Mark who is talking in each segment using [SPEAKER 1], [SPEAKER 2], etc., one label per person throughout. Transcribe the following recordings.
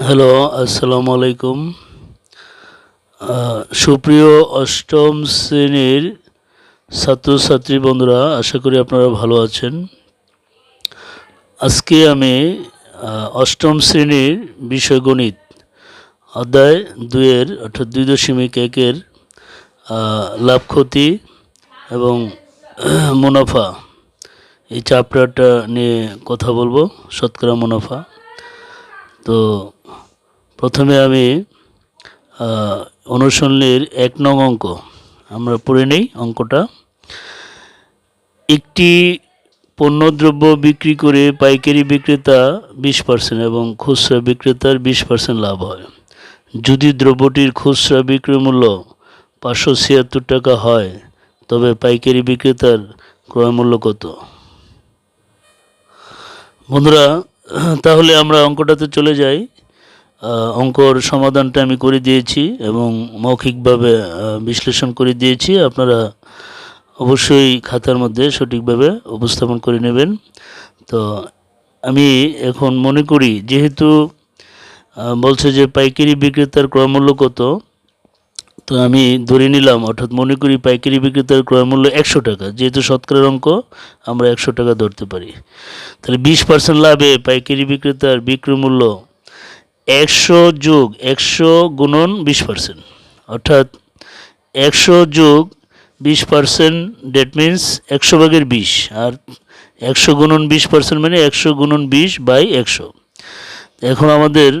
[SPEAKER 1] Hello আসসালামু আলাইকুম সুপ্রিয় অষ্টম শ্রেণির ছাত্রছাত্রী বন্ধুরা আশা করি আপনারা ভালো আছেন। আজকে আমি অষ্টম শ্রেণির বিষয় গণিত অধ্যায় দুইয়ের অর্থাৎ দুই দশমিক একের আহ, লাভ ক্ষতি এবং মুনাফা। এই চ্যাপ্টারটা নিয়ে কথা বলব শতকরা মুনাফা। তো প্রথমে আমি অনুশীলনীর এক নং অঙ্ক। আমরা পড়ে নেই অঙ্কটা। একটি পণ্যদ্রব্য বিক্রি করে পাইকারি বিক্রেতা বিশ পার্সেন্ট এবং খুচরা বিক্রেতার বিশ পার্সেন্ট লাভ হয়। যদি দ্রব্যটির খুচরা বিক্রয় মূল্য পাঁচশো ছিয়াত্তর টাকা হয়, তবে পাইকারি বিক্রেতার ক্রয় মূল্য কত? বন্ধুরা তাহলে আমরা অঙ্কটাতে চলে যাই। অঙ্কর সমাধানটা আমি করে দিয়েছি এবং মৌখিকভাবে বিশ্লেষণ করে দিয়েছি। আপনারা অবশ্যই খাতার মধ্যে সঠিকভাবে উপস্থাপন করে নেবেন। তো আমি এখন মনে করি, যেহেতু বলছে যে পাইকারি বিক্রেতার ক্রয়মূল্য কত তো আমি ধরে নিলাম, অর্থাৎ মনে করি পাইকারি বিক্রেতার ক্রয়মূল্য একশো টাকা। যেহেতু শতকরার অঙ্ক, আমরা একশো টাকা ধরতে পারি। তাহলে বিশ পার্সেন্ট লাভে পাইকারি বিক্রেতার বিক্রয় মূল্য একশো যোগ একশো গুণন বিশ পার্সেন্ট। অর্থাৎ একশো যোগ বিশ পার্সেন্ট ডেট মিন্স একশো ভাগের বিশ। আর একশো গুণন বিশ পার্সেন্ট মানে একশো গুণন বিশ বাই একশো। এখন আমাদের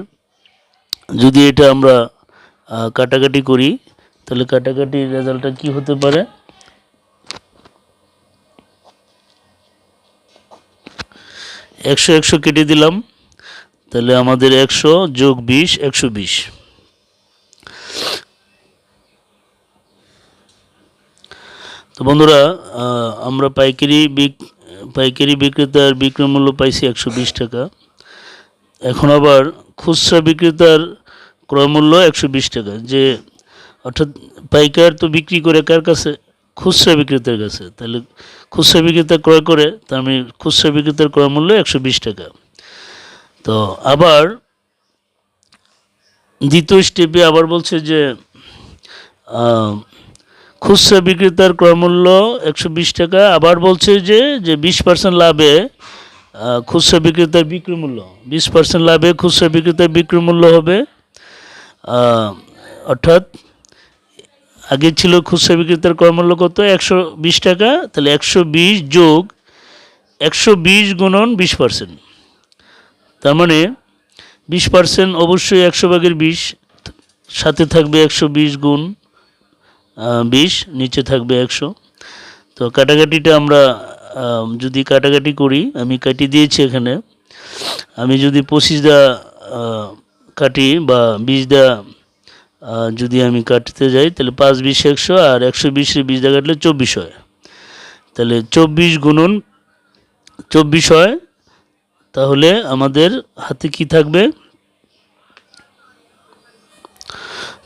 [SPEAKER 1] যদি এটা আমরা কাটাকাটি করি তাহলে কাটাকাটির রেজাল্টটা কি হতে পারে? একশো একশো কেটে দিলাম। তাহলে আমাদের একশো যোগ বিশ, একশো বিশ। তো বন্ধুরা আমরা পাইকারি বিক, পাইকারি বিক্রেতার বিক্রয় মূল্য পাইছি একশো বিশ টাকা। এখন আবার খুচরা বিক্রেতার ক্রয় মূল্য একশো বিশ টাকা। যে অর্থাৎ পাইকার তো বিক্রি করে কার কাছে? খুচরা বিক্রেতার কাছে। তাহলে খুচরা বিক্রেতা ক্রয় করে, তার আমি খুচরা বিক্রেতার ক্রয় মূল্য একশো বিশ টাকা। তো আবার দ্বিতীয় স্টেপে আবার বলছে যে খুচরা বিক্রেতার ক্রয়মূল্য একশো বিশ টাকা। আবার বলছে যে যে বিশ পার্সেন্ট লাভে খুচরা বিক্রেতার বিক্রয় মূল্য। বিশ পার্সেন্ট লাভে খুচরা বিক্রেতার বিক্রয় মূল্য হবে অর্থাৎ আগে ছিল খুচরা বিক্রেতার ক্রয়মূল্য কত? একশো বিশ টাকা। তাহলে একশো বিশ যোগ একশো বিশ গুণন বিশ পার্সেন্ট তার মানে বিশ পার্সেন্ট অবশ্যই একশো ভাগের বিশ, সাথে থাকবে একশো বিশ গুণ বিশ, নিচে থাকবে একশো। তো কাটাকাটিটা আমরা যদি কাটাকাটি করি, আমি কাটি দিয়েছি এখানে। আমি যদি পঁচিশ দা কাটি বা বিশ দা যদি আমি কাটতে যাই, তাহলে পাঁচ বিশ একশো আর একশো বিশে বিশ দা কাটলে চব্বিশ হয়। তাহলে চব্বিশ গুণন চব্বিশ হয়, তাহলে আমাদের হাতে কি থাকবে?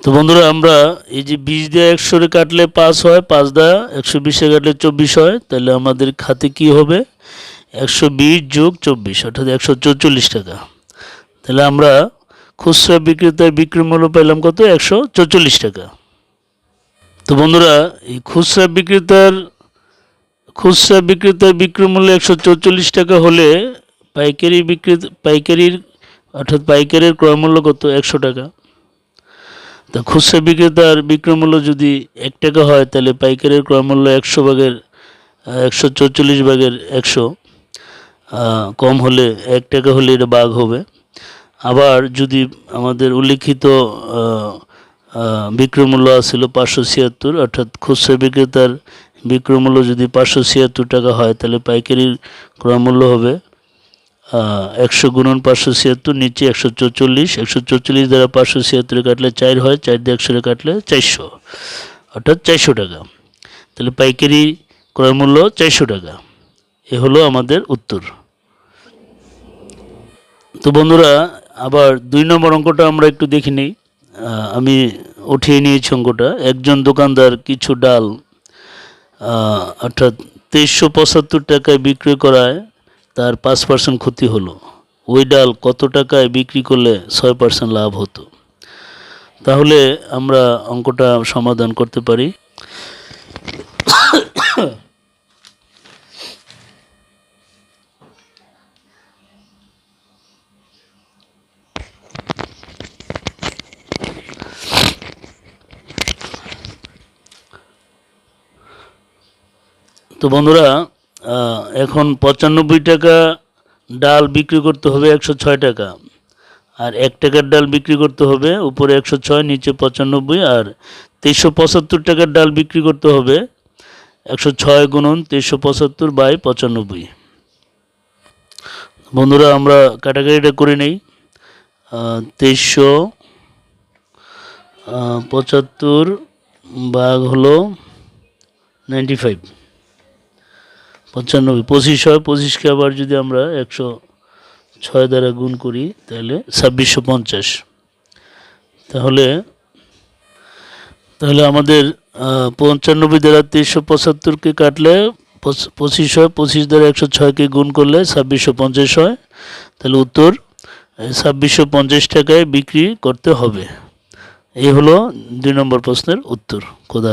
[SPEAKER 1] তো বন্ধুরা, আমরা এই যে বিশ দিয়ে একশোরে কাটলে পাঁচ হয়, পাঁচ দা একশো বিশে কাটলে চব্বিশ হয়, তাহলে আমাদের খাতে কি হবে? একশো বিশ যোগ চব্বিশ, অর্থাৎ একশো চৌচল্লিশ টাকা। তাহলে আমরা খুচরা বিক্রেতার বিক্রয় মূল্য পেলাম কত? একশো চৌচল্লিশ টাকা। তো বন্ধুরা, এই খুচরা বিক্রেতার খুচরা বিক্রেতার বিক্রয় মূল্য একশো চৌচল্লিশ টাকা হলে পাইকারি বিক্রেতা পাইকারির, অর্থাৎ পাইকারের ক্রয় মূল্য কত? একশো টাকা। তা খুচরা বিক্রেতার বিক্রয় মূল্য যদি এক টাকা হয়, তাহলে পাইকারের ক্রয় মূল্য একশো ভাগের, একশো চৌচল্লিশ ভাগের একশো। কম হলে এক টাকা হলে এটা বাঘ হবে। আবার যদি আমাদের উল্লিখিত আহ, আহ, বিক্রয় মূল্য আসছিল পাঁচশো ছিয়াত্তর অর্থাৎ খুচরা বিক্রেতার বিক্রয় মূল্য যদি পাঁচশো ছিয়াত্তর টাকা হয় তাহলে পাইকারির ক্রয় মূল্য হবে একশো গুণন পাঁচশো ছিয়াত্তর নিচে একশো চৌচল্লিশ একশো চৌচল্লিশ দ্বারা পাঁচশো ছিয়াত্তরে কাটলে চার হয় চার দিয়ে একশোরে কাটলে চারশো অর্থাৎ চারশো টাকা। তাহলে পাইকারি ক্রয় মূল্য চারশো টাকা। এ হলো আমাদের উত্তর। তো বন্ধুরা আবার দুই নম্বর অঙ্কটা আমরা একটু দেখে নিই। আমি উঠিয়ে নিয়েছি অঙ্কটা। একজন দোকানদার কিছু ডাল অর্থাৎ তেইশশো পঁচাত্তর টাকায় বিক্রি করায়, তার পাঁচ পার্সেন্ট ক্ষতি হলো। ওই ডাল কত টাকায় বিক্রি করলে ছয় পার্সেন্ট লাভ হতো? তাহলে আমরা অঙ্কটা সমাধান করতে পারি। তো বন্ধুরা এখন পঁচানব্বই টাকা ডাল বিক্রি করতে হবে একশো ছয় টাকা। আর এক টাকার ডাল বিক্রি করতে হবে উপরে একশো ছয়, নিচে পঁচানব্বই, আর তেইশশো পঁচাত্তর টাকার ডাল বিক্রি করতে হবে একশো ছয় গুণন তেইশশো পঁচাত্তর বাই পঁচানব্বই। বন্ধুরা, আমরা কাটাকাটিটা করে নেই। তেইশশো পঁচাত্তর ভাগ হলো নাইনটি ফাইভ পঁচানব্বই পঁচিশ হয়, পঁচিশকে আবার যদি আমরা একশো ছয় দ্বারা গুণ করি, তাহলে ছাব্বিশশো পঞ্চাশ। তাহলে তাহলে আমাদের পঞ্চানব্বই দ্বারা তিনশো পঁচাত্তরকে কাটলে পঁচিশ হয়, পঁচিশ দ্বারা একশো ছয়কে গুণ করলে ছাব্বিশশো পঞ্চাশ হয়। তাহলে উত্তর ছাব্বিশশো পঞ্চাশ টাকায় বিক্রি করতে হবে। এই হলো দুই নম্বর প্রশ্নের উত্তর। খোদা